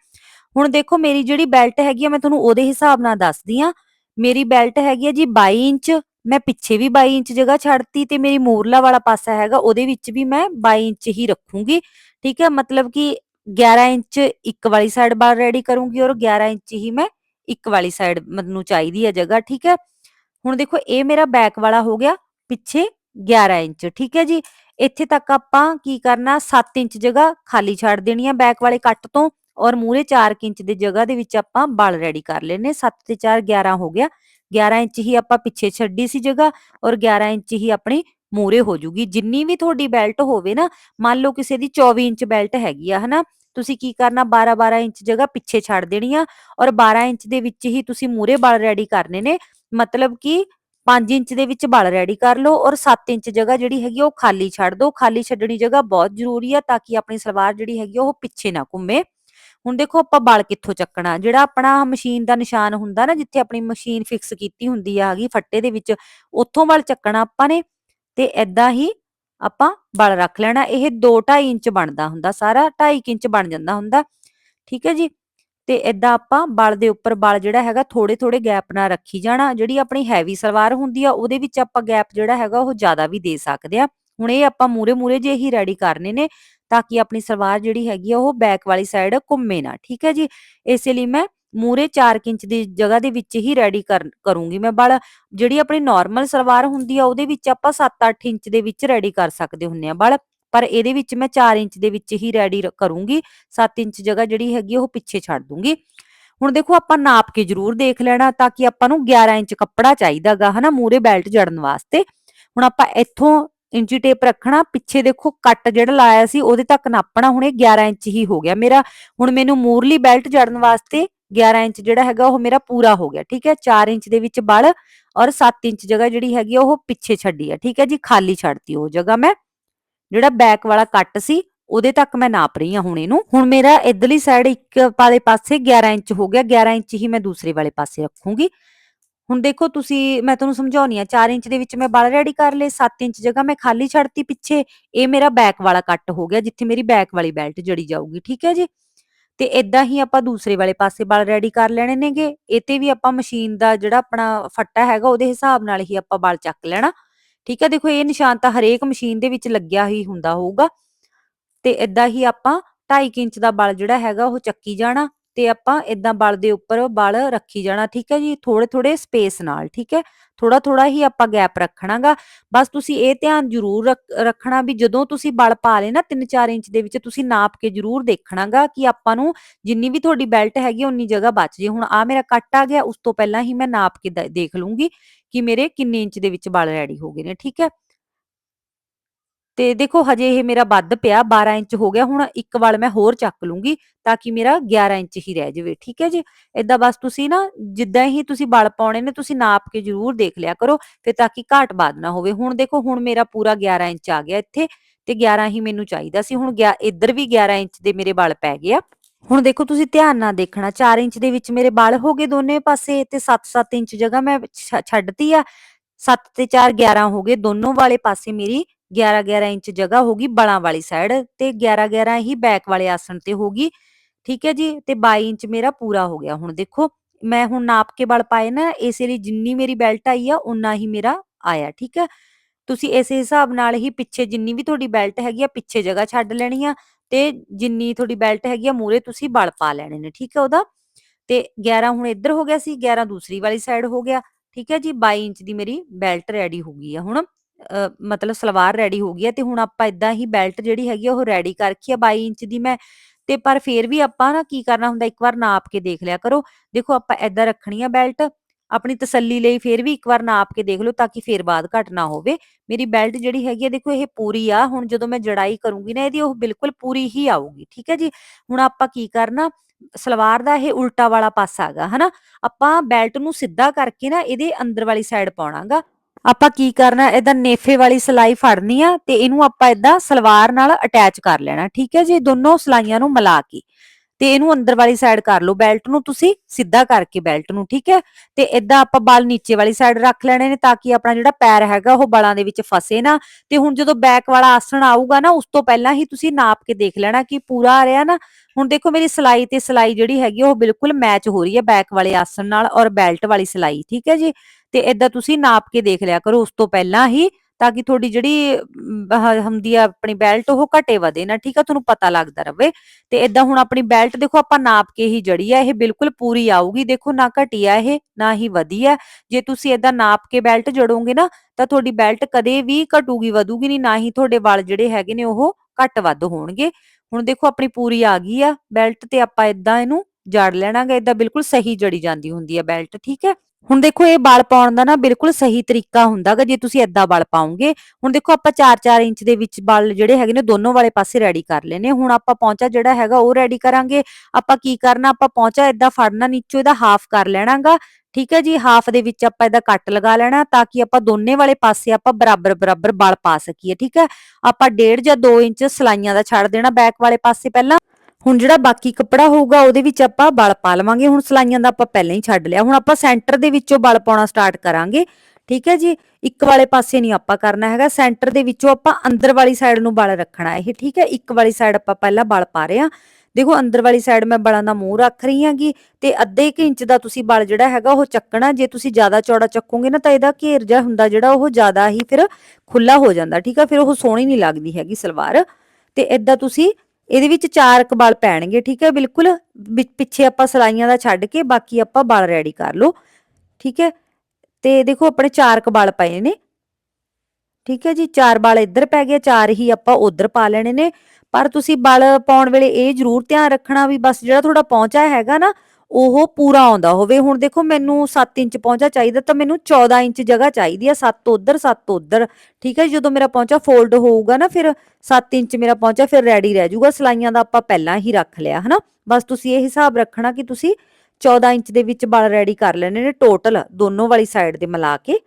ਹੁਣ ਦੇਖੋ, ਮੇਰੀ ਜਿਹੜੀ ਬੈਲਟ ਹੈਗੀ ਆ, ਮੈਂ ਤੁਹਾਨੂੰ ਉਹਦੇ ਹਿਸਾਬ ਨਾਲ ਦੱਸਦੀ ਆ। ਮੇਰੀ ਬੈਲਟ ਹੈਗੀ ਆ ਜੀ 22 ਇੰਚ ਮੈਂ ਪਿੱਛੇ ਵੀ 22 ਇੰਚ ਜਗ੍ਹਾ ਛੱਡਤੀ ਤੇ ਮੇਰੀ ਮੂਰਲਾ ਵਾਲਾ ਪਾਸਾ ਹੈਗਾ, ਉਹਦੇ ਵਿੱਚ ਵੀ ਮੈਂ 22 ਇੰਚ ਹੀ ਰੱਖੂੰਗੀ। ਠੀਕ ਹੈ, ਮਤਲਬ ਕਿ 11 ਇੰਚ ਇੱਕ ਵਾਲੀ ਸਾਈਡ ਬਾਰ ਰੈਡੀ ਕਰੂੰਗੀ ਔਰ 11 ਇੰਚ ਹੀ ਮੈਂ ਇੱਕ ਵਾਲੀ ਸਾਈਡ ਮੈਨੂੰ ਚਾਹੀਦੀ ਹੈ ਜਗ੍ਹਾ, ਠੀਕ ਹੈ। ਹੁਣ ਦੇਖੋ, ਇਹ ਮੇਰਾ ਬੈਕ ਵਾਲਾ ਹੋ ਗਿਆ ਪਿੱਛੇ 11 ਇੰਚ, ਠੀਕ ਹੈ ਜੀ। ਇੱਥੇ ਤੱਕ ਆਪਾਂ ਕੀ ਕਰਨਾ 7 ਇੰਚ ਜਗ੍ਹਾ ਖਾਲੀ ਛੱਡ ਦੇਣੀ ਆ ਬੈਕ ਵਾਲੇ ਕੱਟ ਤੋਂ ਔਰ ਮੂਰੇ 4 ਇੰਚ ਦੀ ਜਗ੍ਹਾ ਦੇ ਵਿੱਚ ਆਪਾਂ ਬਲ ਰੈਡੀ ਕਰ ਲੈਨੇ 7 ਤੇ 4 11 ਹੋ ਗਿਆ। 11 ਇੰਚ ਹੀ ਆਪਾਂ ਪਿੱਛੇ ਛੱਡੀ ਸੀ ਜਗ੍ਹਾ ਔਰ 11 ਇੰਚ ਹੀ ਆਪਣੀ ਮੂਰੇ ਹੋ ਜੂਗੀ। ਜਿੰਨੀ ਵੀ ਤੁਹਾਡੀ ਬੈਲਟ ਹੋਵੇ ਨਾ, ਮੰਨ ਲਓ ਕਿਸੇ ਦੀ 24 ਇੰਚ ਬੈਲਟ ਹੈਗੀ ਆ, ਹਨਾ? ਤੁਸੀਂ ਕੀ ਕਰਨਾ? 12 12 ਇੰਚ ਜਗ੍ਹਾ ਪਿੱਛੇ ਛੱਡ ਦੇਣੀ ਆ ਔਰ 12 ਇੰਚ ਦੇ ਵਿੱਚ ਹੀ ਤੁਸੀਂ ਮੂਰੇ ਬਲ ਰੈਡੀ ਕਰਨੇ ਨੇ। ਮਤਲਬ ਕਿ 5 ਇੰਚ ਦੇ ਵਿੱਚ ਬਲ ਰੈਡੀ ਕਰ ਲਓ ਔਰ 7 ਇੰਚ ਜਗ੍ਹਾ ਜਿਹੜੀ ਹੈਗੀ ਉਹ ਖਾਲੀ ਛੱਡ ਦਿਓ। ਖਾਲੀ ਛੱਡਣੀ ਜਗ੍ਹਾ ਬਹੁਤ ਜ਼ਰੂਰੀ ਆ ਤਾਂ ਕਿ ਆਪਣੀ ਸਲਵਾਰ ਜਿਹੜੀ ਹੈਗੀ ਉਹ ਪਿੱਛੇ ਨਾ ਘੁੰਮੇ। ਹੁਣ ਦੇਖੋ ਆਪਾਂ ਬਲ ਕਿੱਥੋਂ ਚੱਕਣਾ, ਜਿਹੜਾ ਆਪਣਾ ਮਸ਼ੀਨ ਦਾ ਨਿਸ਼ਾਨ ਹੁੰਦਾ ਨਾ, ਜਿੱਥੇ ਆਪਣੀ ਮਸ਼ੀਨ ਫਿਕਸ ਕੀਤੀ ਹੁੰਦੀ ਆ ਹੈਗੀ ਫੱਟੇ ਦੇ ਵਿੱਚ, ਉੱਥੋਂ ਬਲ ਚੱਕਣਾ ਆਪਾਂ ਨੇ ਤੇ ਐਦਾਂ ਹੀ ਆਪਾਂ ਬਲ ਰੱਖ ਲੈਣਾ। ਇਹ 2.5 ਇੰਚ ਬਣਦਾ ਹੁੰਦਾ, ਸਾਰਾ 2.5 ਇੰਚ ਬਣ ਜਾਂਦਾ ਹੁੰਦਾ, ਠੀਕ ਹੈ ਜੀ? ਤੇ ਇਦਾਂ ਆਪਾਂ ਬਲ ਦੇ ਉੱਪਰ ਬਲ ਜਿਹੜਾ ਹੈਗਾ ਥੋੜੇ ਥੋੜੇ ਗੈਪ ਨਾਲ ਰੱਖੀ ਜਾਣਾ। ਜਿਹੜੀ ਆਪਣੀ ਹੈਵੀ ਸਲਵਾਰ ਹੁੰਦੀ ਆ, ਉਹਦੇ ਵਿੱਚ ਆਪਾਂ ਗੈਪ ਜਿਹੜਾ ਹੈਗਾ, ਉਹ ਜ਼ਿਆਦਾ ਵੀ ਦੇ ਸਕਦੇ ਆ। ਹੁਣ ਇਹ ਆਪਾਂ ਮੂਰੇ ਮੂਰੇ ਜੇ ਹੀ ਰੈਡੀ ਕਰਨੇ ਨੇ ਤਾਂ ਕਿ ਆਪਣੀ ਸਲਵਾਰ ਜਿਹੜੀ ਹੈਗੀ ਆ ਉਹ ਬੈਕ ਵਾਲੀ ਸਾਈਡ ਘੁੰਮੇ ਨਾ, ਠੀਕ ਹੈ ਜੀ? ਇਸੇ ਲਈ ਮੈਂ ਮੂਰੇ 4 ਇੰਚ ਦੀ ਜਗ੍ਹਾ ਦੇ ਵਿੱਚ ਹੀ ਰੈਡੀ ਕਰੂੰਗੀ ਮੈਂ ਬਲ। ਜਿਹੜੀ ਆਪਣੀ ਨਾਰਮਲ ਸਲਵਾਰ ਹੁੰਦੀ ਆ ਉਹਦੇ ਵਿੱਚ ਆਪਾਂ 7-8 ਇੰਚ ਦੇ ਵਿੱਚ ਰੈਡੀ ਕਰ ਸਕਦੇ ਹੁੰਨੇ ਆ ਬਲ। ਪਰ ਇਹਦੇ ਵਿੱਚ ਮੈਂ 4 ਇੰਚ ਦੇ ਵਿੱਚ ਹੀ ਰੈਡੀ ਕਰੂੰਗੀ। 7 ਇੰਚ ਜਗ੍ਹਾ ਜਿਹੜੀ ਹੈਗੀ ਉਹ ਪਿੱਛੇ ਛੱਡ ਦੂੰਗੀ। ਹੁਣ ਦੇਖੋ ਆਪਾਂ ਨਾਪ ਕੇ ਜ਼ਰੂਰ ਦੇਖ ਲੈਣਾ ਤਾਂ ਕਿ ਆਪਾਂ ਨੂੰ 11 ਇੰਚ ਕੱਪੜਾ ਚਾਹੀਦਾਗਾ ਹਨਾ? ਮੂਰੇ ਬੈਲਟ ਜੜਨ ਵਾਸਤੇ। ਹੁਣ ਆਪਾਂ ਇੱਥੋਂ ਇੰਚੀ ਟੇਪ ਰੱਖਣਾ, ਪਿੱਛੇ ਦੇਖੋ ਕੱਟ ਜਿਹੜਾ ਲਾਇਆ ਸੀ, ਉਹਦੇ ਤੱਕ ਨਾਪਣਾ ਹੁਣ ਇਹ 11 ਇੰਚ ਹੀ ਹੋ ਗਿਆ। ਮੇਰਾ ਹੁਣ ਮੈਨੂੰ ਮੂਰਲੀ ਬੈਲਟ ਜੜਨ ਵਾਸਤੇ 11 ਇੰਚ ਜਿਹੜਾ ਹੈਗਾ, ਉਹ ਮੇਰਾ ਪੂਰਾ ਹੋ ਗਿਆ, ਠੀਕ ਹੈ? 4 ਇੰਚ ਦੇ ਵਿੱਚ ਬਲ ਔਰ 7 ਇੰਚ ਜਗ੍ਹਾ ਜਿਹੜੀ ਹੈਗੀ ਉਹ ਪਿੱਛੇ ਛੱਡੀ ਹੈ ਠੀਕ ਹੈ ਜੀ? ਖਾਲੀ ਛੱਡਤੀ ਉਹ ਜਗ੍ਹਾ ਮੈਂ। ਜਿਹੜਾ ਬੈਕ ਵਾਲਾ ਕੱਟ ਸੀ, ਉਹਦੇ ਤੱਕ ਮੈਂ ਨਾਪ ਰਹੀ ਹਾਂ ਹੁਣ ਇਹਨੂੰ। ਹੁਣ ਮੇਰਾ ਇਧਰਲੀ ਸਾਈਡ ਇੱਕ ਵਾਲੇ ਪਾਸੇ 11 ਇੰਚ ਹੋ ਗਿਆ 11 ਇੰਚ ਹੀ ਮੈਂ ਦੂਸਰੇ ਵਾਲੇ ਪਾਸੇ ਰੱਖੂੰਗੀ। ਹੁਣ ਦੇਖੋ ਤੁਸੀਂ, ਮੈਂ ਤੁਹਾਨੂੰ ਸਮਝਾਉਣੀ ਆ 4 ਇੰਚ ਦੇ ਵਿੱਚ ਮੈਂ ਬਲ ਰੈਡੀ ਕਰ ਲਏ 7 ਇੰਚ ਜਗ੍ਹਾ ਮੈਂ ਖਾਲੀ ਛੱਡਤੀ ਪਿੱਛੇ, ਇਹ ਮੇਰਾ ਬੈਕ ਵਾਲਾ ਕੱਟ ਹੋ ਗਿਆ, ਜਿੱਥੇ ਮੇਰੀ ਬੈਕ ਵਾਲੀ ਬੈਲਟ ਜੜੀ ਜਾਊਗੀ, ਠੀਕ ਹੈ ਜੀ? ਤੇ ਇਦਾਂ ਹੀ ਆਪਾਂ ਦੂਸਰੇ ਵਾਲੇ ਪਾਸੇ ਬਲ ਰੈਡੀ ਕਰ ਲੈਣੇ ਨੇਗੇ, ਇਹ ਤੇ ਵੀ ਆਪਾਂ ਮਸ਼ੀਨ ਦਾ ਜਿਹੜਾ ਆਪਣਾ ਫੱਟਾ ਹੈਗਾ, ਉਹਦੇ ਹਿਸਾਬ ਨਾਲ ਹੀ ਆਪਾਂ ਬਲ ਚੱਕ ਲੈਣਾ, ਠੀਕ ਹੈ? ਦੇਖੋ, ਇਹ ਨਿਸ਼ਾਨ ਤਾਂ ਹਰੇਕ ਮਸ਼ੀਨ ਦੇ ਵਿੱਚ ਲੱਗਿਆ ਹੀ ਹੁੰਦਾ ਹੋਊਗਾ, ਤੇ ਇਦਾਂ ਹੀ ਆਪਾਂ 2.5 ਇੰਚ ਦਾ ਬਲ ਜਿਹੜਾ ਹੈਗਾ, ਉਹ ਚੱਕੀ ਜਾਣਾ ਤੇ ਆਪਾਂ ਇਦਾਂ ਬਲ ਦੇ ਉੱਪਰ ਬਲ ਰੱਖੀ ਜਾਣਾ, ਠੀਕ ਹੈ ਜੀ? ਥੋੜੇ ਥੋੜੇ ਸਪੇਸ ਨਾਲ, ਠੀਕ ਹੈ? ਥੋੜਾ ਥੋੜਾ ਹੀ ਆਪਾਂ ਗੈਪ ਰੱਖਣਾਗਾ। ਬਸ ਤੁਸੀਂ ਇਹ ਧਿਆਨ ਜ਼ਰੂਰ ਰੱਖਣਾ ਵੀ ਜਦੋਂ ਤੁਸੀਂ ਬਲ ਪਾ ਲੈ ਨਾ 3-4 ਇੰਚ ਦੇ ਵਿੱਚ, ਤੁਸੀਂ ਨਾਪ ਕੇ ਜ਼ਰੂਰ ਦੇਖਣਾਗਾ ਕਿ ਆਪਾਂ ਨੂੰ ਜਿੰਨੀ ਵੀ ਤੁਹਾਡੀ ਬੈਲਟ ਹੈਗੀ ਉਨੀ ਜਗ੍ਹਾ ਬਚ ਜੇ। ਹੁਣ ਆ ਮੇਰਾ ਕੱਟ ਆ ਗਿਆ, ਉਸ ਤੋਂ ਪਹਿਲਾਂ ਹੀ ਮੈਂ ਨਾਪ ਕੇ ਦੇਖ ਲੂੰਗੀ ਕਿ ਮੇਰੇ ਕਿੰਨੇ ਇੰਚ ਦੇ ਵਿੱਚ ਬਲ ਰੈਡੀ ਹੋ ਗਏ ਨੇ, ਠੀਕ ਹੈ? ਤੇ ਦੇਖੋ ਹਜੇ ਇਹ ਮੇਰਾ ਵੱਧ ਪਿਆ 12 ਇੰਚ ਹੋ ਗਿਆ, ਹੁਣ ਇੱਕ ਵਾਲ ਮੈਂ ਹੋਰ ਚੱਕ ਲੂੰਗੀ ਤਾਂ ਕਿ ਮੇਰਾ 11 ਇੰਚ ਹੀ ਰਹਿ ਜਾਵੇ, ਠੀਕ ਹੈ ਜੀ? ਇਦਾਂ ਬਸ ਤੁਸੀਂ ਨਾ ਜਿੱਦਾਂ ਹੀ ਤੁਸੀਂ ਬਲ ਪਾਉਣੇ ਨੇ, ਤੁਸੀਂ ਨਾਪ ਕੇ ਜ਼ਰੂਰ ਦੇਖ ਲਿਆ ਕਰੋ ਫਿਰ ਤਾਂ ਕਿ ਘਾਟ ਬਾਦ ਨਾ ਹੋਵੇ। ਹੁਣ ਦੇਖੋ, ਹੁਣ ਮੇਰਾ ਪੂਰਾ 11 ਇੰਚ ਆ ਗਿਆ ਇੱਥੇ ਤੇ 11 ਹੀ ਮੈਨੂੰ ਚਾਹੀਦਾ ਸੀ। ਹੁਣ ਗਿਆ, ਇੱਧਰ ਵੀ 11 ਇੰਚ ਦੇ ਮੇਰੇ ਬਲ ਪੈ ਗਏ ਆ। ਹੁਣ ਦੇਖੋ, ਤੁਸੀਂ ਧਿਆਨ ਨਾਲ ਦੇਖਣਾ 4 ਇੰਚ ਦੇ ਵਿੱਚ ਮੇਰੇ ਬਲ ਹੋ ਗਏ ਦੋਨੇ ਪਾਸੇ ਤੇ 7-7 ਇੰਚ ਜਗ੍ਹਾ ਮੈਂ ਛੱਡਤੀ ਆ। 7 ਤੇ 4 11 ਹੋ ਗਏ, ਦੋਨੋਂ ਵਾਲੇ ਪਾਸੇ ਮੇਰੀ 11 11 ਇੰਚ ਜਗ੍ਹਾ ਹੋਗੀ ਬਲਾਂ ਵਾਲੀ ਸਾਈਡ ਤੇ 11 11 ਹੀ ਬੈਕ ਵਾਲੇ ਆਸਣ ਤੇ ਹੋਗੀ ਠੀਕ ਹੈ ਜੀ? ਤੇ 22 ਇੰਚ ਮੇਰਾ ਪੂਰਾ ਹੋ ਗਿਆ। ਹੁਣ ਦੇਖੋ, ਮੈਂ ਹੁਣ ਨਾਪ ਕੇ ਬਲ ਪਾਏ ਨਾ, ਇਸੇ ਲਈ ਜਿੰਨੀ ਮੇਰੀ ਬੈਲਟ ਆਈ ਆ ਉਨਾ ਹੀ ਮੇਰਾ ਆਇਆ। ਠੀਕ ਹੈ? ਤੁਸੀਂ ਇਸੇ ਹਿਸਾਬ ਨਾਲ ਹੀ ਪਿੱਛੇ ਜਿੰਨੀ ਵੀ ਤੁਹਾਡੀ ਬੈਲਟ ਹੈਗੀ ਆ, ਪਿੱਛੇ ਜਗ੍ਹਾ ਛੱਡ ਲੈਣੀ ਆ ਤੇ ਜਿੰਨੀ ਤੁਹਾਡੀ ਬੈਲਟ ਹੈਗੀ ਆ ਮੂਰੇ ਤੁਸੀਂ ਬਲ ਪਾ ਲੈਣੇ ਨੇ। ਠੀਕ ਹੈ ਉਹਦਾ? ਤੇ 11 ਹੁਣ ਇੱਧਰ ਹੋ ਗਿਆ ਸੀ 11 ਦੂਸਰੀ ਵਾਲੀ ਸਾਈਡ ਹੋ ਗਿਆ। ਠੀਕ ਹੈ ਜੀ? 22 ਇੰਚ ਦੀ ਮੇਰੀ ਬੈਲਟ ਰੈਡੀ ਹੋ ਗਈ ਆ ਹੁਣ। ਮਤਲਬ ਸਲਵਾਰ ਰੈਡੀ ਹੋ ਗਈ ਹੈ ਤੇ ਹੁਣ ਆਪਾਂ ਇਦਾਂ ਹੀ ਬੈਲਟ ਜਿਹੜੀ ਹੈਗੀ ਆ ਉਹ ਰੈਡੀ ਕਰਖੀ ਆ 22 ਇੰਚ ਦੀ ਮੈਂ ਤੇ ਪਰ ਫੇਰ ਵੀ ਆਪਾਂ ਨਾ ਕੀ ਕਰਨਾ ਹੁੰਦਾ, ਇੱਕ ਵਾਰ ਨਾਪ ਕੇ ਦੇਖ ਲਿਆ ਕਰੋ। ਦੇਖੋ ਆਪਾਂ ਏਦਾਂ ਰੱਖਣੀ ਆ ਬੈਲਟ ਆਪਣੀ ਤਸੱਲੀ ਲਈ ਫੇਰ ਵੀ ਇੱਕ ਵਾਰ ਨਾਪ ਕੇ ਦੇਖ ਲਓ ਤਾਂ ਕਿ ਫੇਰ ਬਾਅਦ ਘਟ ਨਾ ਹੋਵੇ। ਮੇਰੀ ਬੈਲਟ ਜਿਹੜੀ ਹੈਗੀ ਆ ਦੇਖੋ ਇਹ ਪੂਰੀ ਆ, ਹੁਣ ਜਦੋਂ ਮੈਂ ਜੜਾਈ ਕਰੂੰਗੀ ਨਾ ਇਹਦੀ ਉਹ ਬਿਲਕੁਲ ਪੂਰੀ ਹੀ ਆਊਗੀ, ਠੀਕ ਹੈ ਜੀ? ਹੁਣ ਆਪਾਂ ਕੀ ਕਰਨਾ, ਸਲਵਾਰ ਦਾ ਇਹ ਉਲਟਾ ਵਾਲਾ ਪਾਸਾ ਹੈਗਾ, ਹਨਾ? ਆਪਾਂ ਬੈਲਟ ਨੂੰ ਸਿੱਧਾ ਕਰਕੇ ਨਾ ਇਹਦੇ ਅੰਦਰ ਵਾਲੀ ਸਾਈਡ ਪਾਉਣਾਗਾ ਆਪਾਂ ਕੀ ਕਰਨਾ, ਇਹਦਾ ਨੇਫੇ ਵਾਲੀ ਸਲਾਈ ਫੜਨੀ ਆ ਤੇ ਇਹਨੂੰ ਆਪਾਂ ਇਦਾਂ ਸਲਵਾਰ ਨਾਲ ਅਟੈਚ ਕਰ ਲੈਣਾ, ਠੀਕ ਹੈ ਜੀ? ਦੋਨੋਂ ਸਲਾਈਆਂ ਨੂੰ ਮਿਲਾ ਕੇ। ਤੇ ਇਹਨੂੰ ਅੰਦਰ ਵਾਲੀ ਸਾਈਡ ਕਰ ਲਓ। ਬੈਲਟ ਨੂੰ ਤੁਸੀਂ ਸਿੱਧਾ ਕਰਕੇ ਬੈਲਟ ਨੂੰ, ਠੀਕ ਹੈ? ਤੇ ਇਦਾਂ ਆਪਾਂ ਬਲ ਨੀਚੇ ਵਾਲੀ ਸਾਈਡ ਰੱਖ ਲੈਣੇ ਨੇ ਤਾਂ ਕਿ ਆਪਣਾ ਜਿਹੜਾ ਪੈਰ ਹੈਗਾ ਉਹ ਬਲਾਂ ਦੇ ਵਿੱਚ ਫਸੇ ਨਾ। ਤੇ ਹੁਣ ਜਦੋਂ ਬੈਕ ਵਾਲਾ ਆਸਣ ਆਊਗਾ ਨਾ, ਉਸ ਤੋਂ ਪਹਿਲਾਂ ਹੀ ਤੁਸੀਂ ਨਾਪ ਕੇ ਦੇਖ ਲੈਣਾ ਕਿ ਪੂਰਾ ਆ ਰਿਹਾ ਨਾ। ਹੁਣ ਦੇਖੋ ਮੇਰੀ ਸਲਾਈ ਤੇ ਸਲਾਈ ਜਿਹੜੀ ਹੈਗੀ ਉਹ ਬਿਲਕੁਲ ਮੈਚ ਹੋ ਰਹੀ ਹੈ ਬੈਕ ਵਾਲੇ ਆਸਣ ਨਾਲ ਔਰ ਬੈਲਟ ਵਾਲੀ ਸਲਾਈ, ਠੀਕ ਹੈ ਜੀ? ਤੇ ਇਦਾਂ ਤੁਸੀਂ ਨਾਪ ਕੇ ਦੇਖ ਲਿਆ ਕਰੋ। ਉਸ ਤੋਂ ਪਹਿਲਾਂ ਹੀ ਤਾਂ ਕਿ ਤੁਹਾਡੀ ਜਿਹੜੀ ਹੁੰਦੀ ਆ ਆਪਣੀ ਬੈਲਟ ਉਹ ਘਟੇ ਵਧੇ ਨਾ, ਠੀਕ ਆ? ਤੁਹਾਨੂੰ ਪਤਾ ਲੱਗਦਾ ਰਵੇ। ਤੇ ਇਦਾਂ ਹੁਣ ਆਪਣੀ ਬੈਲਟ ਦੇਖੋ, ਆਪਾਂ ਨਾਪ ਕੇ ਹੀ ਜੜੀ ਆ, ਇਹ ਬਿਲਕੁਲ ਪੂਰੀ ਆਊਗੀ। ਦੇਖੋ, ਨਾ ਘਟੀ ਆ ਇਹ, ਨਾ ਹੀ ਵਧੀ ਜੇ ਤੁਸੀਂ ਇਦਾਂ ਨਾਪ ਕੇ ਬੈਲਟ ਜੜੋਗੇ ਨਾ, ਤਾਂ ਤੁਹਾਡੀ ਬੈਲਟ ਕਦੇ ਵੀ ਘਟੂਗੀ, ਵਧੂਗੀ ਨਹੀਂ, ਨਾ ਹੀ ਤੁਹਾਡੇ ਵਾਲ ਜਿਹੜੇ ਹੈਗੇ ਨੇ ਉਹ ਘੱਟ ਵੱਧ ਹੋਣਗੇ। ਹੁਣ ਦੇਖੋ, ਆਪਣੀ ਪੂਰੀ ਆ ਗਈ ਆ ਬੈਲਟ ਤੇ ਆਪਾਂ ਇਦਾਂ ਇਹਨੂੰ ਜੜ ਲੈਣਾਗਾ ਇਦਾਂ ਬਿਲਕੁਲ ਸਹੀ ਜੜੀ ਜਾਂਦੀ ਹੁੰਦੀ ਆ ਬੈਲਟ ਠੀਕ ਹੈ ਹੁਣ ਦੇਖੋ ਇਹ ਵਾਲ ਪਾਉਣ ਦਾ ਨਾ ਬਿਲਕੁਲ ਸਹੀ ਤਰੀਕਾ ਹੁੰਦਾਗਾ ਜੇ ਤੁਸੀਂ ਏਦਾਂ ਵਾਲ ਪਾਉਂਗੇ ਹੁਣ ਦੇਖੋ ਆਪਾਂ 4-4 ਇੰਚ ਦੇ ਵਿੱਚ ਵਾਲ ਜਿਹੜੇ ਹੈਗੇ ਨੇ ਦੋਨੋਂ ਵਾਲੇ ਪਾਸੇ ਰੈਡੀ ਕਰ ਲੈਨੇ ਹੁਣ ਆਪਾਂ ਪੌਂਚਾ ਜਿਹੜਾ ਹੈਗਾ, ਉਹ ਰੈਡੀ ਕਰਾਂਗੇ। ਆਪਾਂ ਕੀ ਕਰਨਾ, ਆਪਾਂ ਪੌਂਚਾ ਏਦਾਂ ਫੜਨਾ ਨੀਚੋਂ, ਇਹਦਾ ਹਾਫ ਕਰ ਲੈਣਾਗਾ ਠੀਕ ਹੈ ਜੀ ਹਾਫ ਦੇ ਵਿੱਚ ਆਪਾਂ ਇਹਦਾ ਕੱਟ ਲਗਾ ਲੈਣਾ, ਤਾਂ ਕਿ ਆਪਾਂ ਦੋਨੇ ਵਾਲੇ ਪਾਸੇ ਆਪਾਂ ਬਰਾਬਰ ਬਰਾਬਰ ਵਾਲ ਪਾ ਸਕੀਏ। ਠੀਕ ਹੈ, ਆਪਾਂ 1.5 ਜਾਂ 2 ਇੰਚ ਸਲਾਈਆਂ ਦਾ ਛੱਡ ਦੇਣਾ ਬੈਕ ਵਾਲੇ ਪਾਸੇ ਪਹਿਲਾਂ। ਹੁਣ ਜਿਹੜਾ ਬਾਕੀ ਕੱਪੜਾ ਹੋਊਗਾ, ਉਹਦੇ ਵਿੱਚ ਆਪਾਂ ਬਲ ਪਾ ਲਵਾਂਗੇ। ਹੁਣ ਸਲਾਈਆਂ ਦਾ ਆਪਾਂ ਪਹਿਲਾਂ ਹੀ ਛੱਡ ਲਿਆ। ਹੁਣ ਆਪਾਂ ਸੈਂਟਰ ਦੇ ਵਿੱਚੋਂ ਵਲ ਪਾਉਣਾ ਸਟਾਰਟ ਕਰਾਂਗੇ। ਠੀਕ ਹੈ ਜੀ? ਇੱਕ ਵਾਲੇ ਪਾਸੇ ਨਹੀਂ ਆਪਾਂ ਕਰਨਾ ਹੈਗਾ। ਸੈਂਟਰ ਦੇ ਵਿੱਚੋਂ ਆਪਾਂ ਅੰਦਰ ਵਾਲੀ ਸਾਈਡ ਨੂੰ ਵਲ ਰੱਖਣਾ ਇਹ, ਠੀਕ ਹੈ? ਇੱਕ ਵਾਲੀ ਸਾਈਡ ਆਪਾਂ ਪਹਿਲਾਂ ਵਲ ਪਾ ਰਹੇ ਹਾਂ। ਦੇਖੋ, ਅੰਦਰ ਵਾਲੀ ਸਾਈਡ ਮੈਂ ਬਲਾਂ ਦਾ ਮੂੰਹ ਰੱਖ ਰਹੀ ਹਾਂਗੀ ਤੇ ਅੱਧੇ ਕੁ ਇੰਚ ਦਾ ਤੁਸੀਂ ਬਲ ਜਿਹੜਾ ਹੈਗਾ, ਉਹ ਚੱਕਣਾ। ਜੇ ਤੁਸੀਂ ਜ਼ਿਆਦਾ ਚੌੜਾ ਚੱਕੋਗੇ ਨਾ, ਤਾਂ ਇਹਦਾ ਘੇਰ ਜਿਹਾ ਹੁੰਦਾ ਜਿਹੜਾ ਉਹ ਜ਼ਿਆਦਾ ਹੀ ਫਿਰ ਖੁੱਲਾ ਹੋ ਜਾਂਦਾ। ਠੀਕ ਆ ਫਿਰ ਉਹ ਸੋਹਣੀ ਨਹੀਂ ਲੱਗਦੀ ਹੈਗੀ ਸਲਵਾਰ। ਤੇ ਇਦਾਂ ਤੁਸੀਂ ਇਹਦੇ ਵਿੱਚ ਚਾਰ ਕੁ ਬਲ ਪੈਣਗੇ, ਠੀਕ ਹੈ? ਬਿਲਕੁਲ ਪਿੱਛੇ ਆਪਾਂ ਸਲਾਈਆਂ ਦਾ ਛੱਡ ਕੇ ਬਾਕੀ ਆਪਾਂ ਬਲ ਰੈਡੀ ਕਰ ਲਓ, ਠੀਕ ਹੈ? ਤੇ ਦੇਖੋ ਆਪਣੇ ਚਾਰ ਕੁ ਬਲ ਪਏ ਨੇ, ਠੀਕ ਹੈ ਜੀ? ਚਾਰ ਬਲ ਇੱਧਰ ਪੈ ਗਏ, ਚਾਰ ਹੀ ਆਪਾਂ ਉਧਰ ਪਾ ਲੈਣੇ ਨੇ, ਪਰ ਤੁਸੀਂ ਬਲ ਪਾਉਣ ਵੇਲੇ ਇਹ ਜ਼ਰੂਰ ਧਿਆਨ ਰੱਖਣਾ ਵੀ ਬਸ ਜਿਹੜਾ ਤੁਹਾਡਾ ਪਹੁੰਚਾ ਹੈਗਾ ਨਾ ਉਹ ਪੂਰਾ ਆਉਂਦਾ ਹੋਵੇ। ਹੁਣ ਦੇਖੋ ਮੈਨੂੰ 7 ਇੰਚ ਪਹੁੰਚਾ ਚਾਹੀਦਾ ਤਾਂ ਮੈਨੂੰ 14 ਇੰਚ ਜਗ੍ਹਾ ਚਾਹੀਦੀ ਆ 7 ਉਧਰ 7 ਉਧਰ। ਠੀਕ ਹੈ, ਜਦੋਂ ਮੇਰਾ ਪਹੁੰਚਾ ਫੋਲਡ ਹੋਊਗਾ ਨਾ, ਫਿਰ 7 ਇੰਚ ਮੇਰਾ ਪਹੁੰਚਾ, ਫਿਰ ਰੈਡੀ ਰਹਿ ਜਾਊਗਾ। ਸਲਾਈਆਂ ਦਾ ਆਪਾਂ ਪਹਿਲਾਂ ਹੀ ਰੱਖ ਲਿਆ, ਹਨਾ? ਬਸ ਤੁਸੀਂ ਇਹ ਹਿਸਾਬ ਰੱਖਣਾ ਕਿ ਤੁਸੀਂ 14 ਇੰਚ ਦੇ ਵਿੱਚ ਬਲ ਰੈਡੀ ਕਰ ਲੈਣੇ ਨੇ ਟੋਟਲ ਦੋਨੋਂ ਵਾਲੀ ਸਾਈਡ ਦੇ ਮਿਲਾ ਕੇ।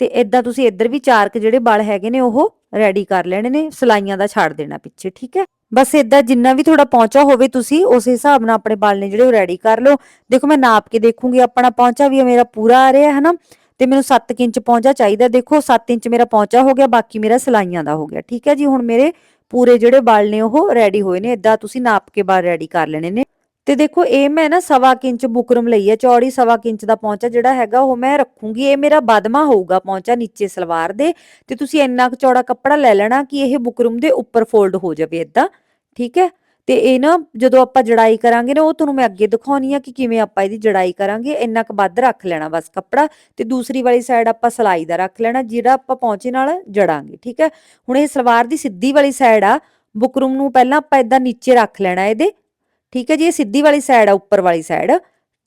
ਤੇ ਇਦਾਂ ਤੁਸੀਂ ਇੱਧਰ ਵੀ ਚਾਰ ਕੁ ਜਿਹੜੇ ਬਲ ਹੈਗੇ ਨੇ, ਉਹ ਰੈਡੀ ਕਰ ਲੈਣੇ ਨੇ। ਸਲਾਈਆਂ ਦਾ ਛੱਡ ਦੇਣਾ ਪਿੱਛੇ, ਠੀਕ ਹੈ? ਬਸ ਇਦਾਂ ਜਿੰਨਾ ਵੀ ਤੁਹਾਡਾ ਪਹੁੰਚਾ ਹੋਵੇ ਤੁਸੀਂ, ਉਸ ਹਿਸਾਬ ਨਾਲ ਆਪਣੇ ਬਲ ਨੇ ਜਿਹੜੇ ਉਹ ਰੈਡੀ ਕਰ ਲਓ। ਦੇਖੋ ਮੈਂ ਨਾਪ ਕੇ ਦੇਖੂੰਗੀ, ਆਪਣਾ ਪਹੁੰਚਾ ਵੀ ਮੇਰਾ ਪੂਰਾ ਆ ਰਿਹਾ ਹੈ ਨਾ ਤੇ ਮੈਨੂੰ 7 ਇੰਚ ਪਹੁੰਚਾ ਚਾਹੀਦਾ। ਦੇਖੋ 7 ਇੰਚ ਮੇਰਾ ਪਹੁੰਚਾ ਹੋ ਗਿਆ, ਬਾਕੀ ਮੇਰਾ ਸਲਾਈਆਂ ਦਾ ਹੋ ਗਿਆ। ਠੀਕ ਹੈ ਜੀ, ਹੁਣ ਮੇਰੇ ਪੂਰੇ ਜਿਹੜੇ ਬਲ ਨੇ ਉਹ ਰੈਡੀ ਹੋਏ ਨੇ। ਇਦਾਂ ਤੁਸੀਂ ਨਾਪ ਕੇ ਬਲ ਰੈਡੀ ਕਰ ਲੈਣੇ ਨੇ। ਤੇ ਦੇਖੋ, ਇਹ ਮੈਂ ਨਾ ਸਵਾ ਕੁ ਇੰਚ ਬੁਕਰਮ ਲਈ ਹੈ, ਚੌੜੀ ਸਵਾ ਕੁ ਇੰਚ ਦਾ ਪਹੁੰਚਾ ਜਿਹੜਾ ਹੈਗਾ, ਉਹ ਮੈਂ ਰੱਖੂੰਗੀ। ਇਹ ਮੇਰਾ ਬਾਦਮਾ ਹੋਊਗਾ ਪਹੁੰਚਾ ਨੀਚੇ ਸਲਵਾਰ ਦੇ। ਤੇ ਤੁਸੀਂ ਇੰਨਾ ਕੁ ਚੌੜਾ ਕੱਪੜਾ ਲੈ ਲੈਣਾ ਕਿ ਇਹ ਬੁਕਰਮ ਦੇ ਉੱਪਰ ਫੋਲਡ ਹੋ ਜਾਵੇ ਇਦਾਂ ਠੀਕ ਹੈ? ਤੇ ਇਹ ਨਾ ਜਦੋਂ ਆਪਾਂ ਜੜਾਈ ਕਰਾਂਗੇ ਨਾ, ਉਹ ਤੁਹਾਨੂੰ ਮੈਂ ਅੱਗੇ ਦਿਖਾਉਣੀ ਆ ਕਿ ਕਿਵੇਂ ਆਪਾਂ ਇਹਦੀ ਜੜਾਈ ਕਰਾਂਗੇ। ਇੰਨਾ ਕੁ ਵੱਧ ਰੱਖ ਲੈਣਾ ਬਸ ਕੱਪੜਾ ਤੇ ਦੂਸਰੀ ਵਾਲੀ ਸਾਈਡ ਆਪਾਂ ਸਲਾਈ ਦਾ ਰੱਖ ਲੈਣਾ, ਜਿਹੜਾ ਆਪਾਂ ਪਹੁੰਚੇ ਨਾਲ ਜੜਾਂਗੇ, ਠੀਕ ਹੈ? ਹੁਣ ਇਹ ਸਲਵਾਰ ਦੀ ਸਿੱਧੀ ਵਾਲੀ ਸਾਈਡ ਆ ਬੁਕਰਮ ਨੂੰ ਪਹਿਲਾਂ ਆਪਾਂ ਇਦਾਂ ਨੀਚੇ ਰੱਖ ਲੈਣਾ ਇਹਦੇ, ਠੀਕ ਹੈ ਜੀ? ਇਹ ਸਿੱਧੀ ਵਾਲੀ ਸਾਈਡ ਆ, ਉੱਪਰ ਵਾਲੀ ਸਾਈਡ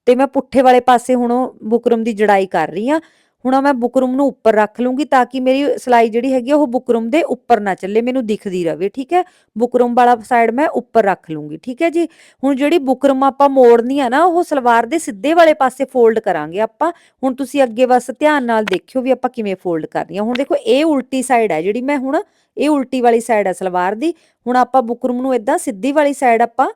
ਤੇ ਮੈਂ ਪੁੱਠੇ ਵਾਲੇ ਪਾਸੇ ਹੁਣ ਬੁਕਰਮ ਦੀ ਜੜਾਈ ਕਰ ਰਹੀ ਆ ਹੁਣ ਮੈਂ ਬੁਕਰਮ ਨੂੰ ਉੱਪਰ ਰੱਖ ਲੂੰਗੀ ਤਾਂ ਕਿ ਮੇਰੀ ਸਲਾਈ ਜਿਹੜੀ ਹੈਗੀ ਉਹ ਬੁਕਰਮ ਦੇ ਉੱਪਰ ਨਾ ਚੱਲੇ, ਮੈਨੂੰ ਦਿਖਦੀ ਰਵੇ, ਠੀਕ ਹੈ? ਬੁਕਰਮ ਵਾਲਾ ਸਾਈਡ ਮੈਂ ਉੱਪਰ ਰੱਖ ਲੂੰਗੀ, ਠੀਕ ਹੈ ਜੀ? ਹੁਣ ਜਿਹੜੀ ਬੁਕਰਮ ਆਪਾਂ ਮੋੜਨੀ ਆ ਨਾ, ਉਹ ਸਲਵਾਰ ਦੇ ਸਿੱਧੇ ਵਾਲੇ ਪਾਸੇ ਫੋਲਡ ਕਰਾਂਗੇ ਆਪਾਂ। ਹੁਣ ਤੁਸੀਂ ਅੱਗੇ ਬਸ ਧਿਆਨ ਨਾਲ ਦੇਖਿਓ ਵੀ ਆਪਾਂ ਕਿਵੇਂ ਫੋਲਡ ਕਰਨੀ ਆ ਹੁਣ ਦੇਖੋ, ਇਹ ਉਲਟੀ ਸਾਈਡ ਹੈ ਜਿਹੜੀ ਮੈਂ ਹੁਣ, ਇਹ ਉਲਟੀ ਵਾਲੀ ਸਾਈਡ ਹੈ ਸਲਵਾਰ ਦੀ। ਹੁਣ ਆਪਾਂ ਬੁਕਰਮ ਨੂੰ ਇਦਾਂ ਸਿੱਧੀ ਵਾਲੀ ਸਾਈਡ ਆਪਾਂ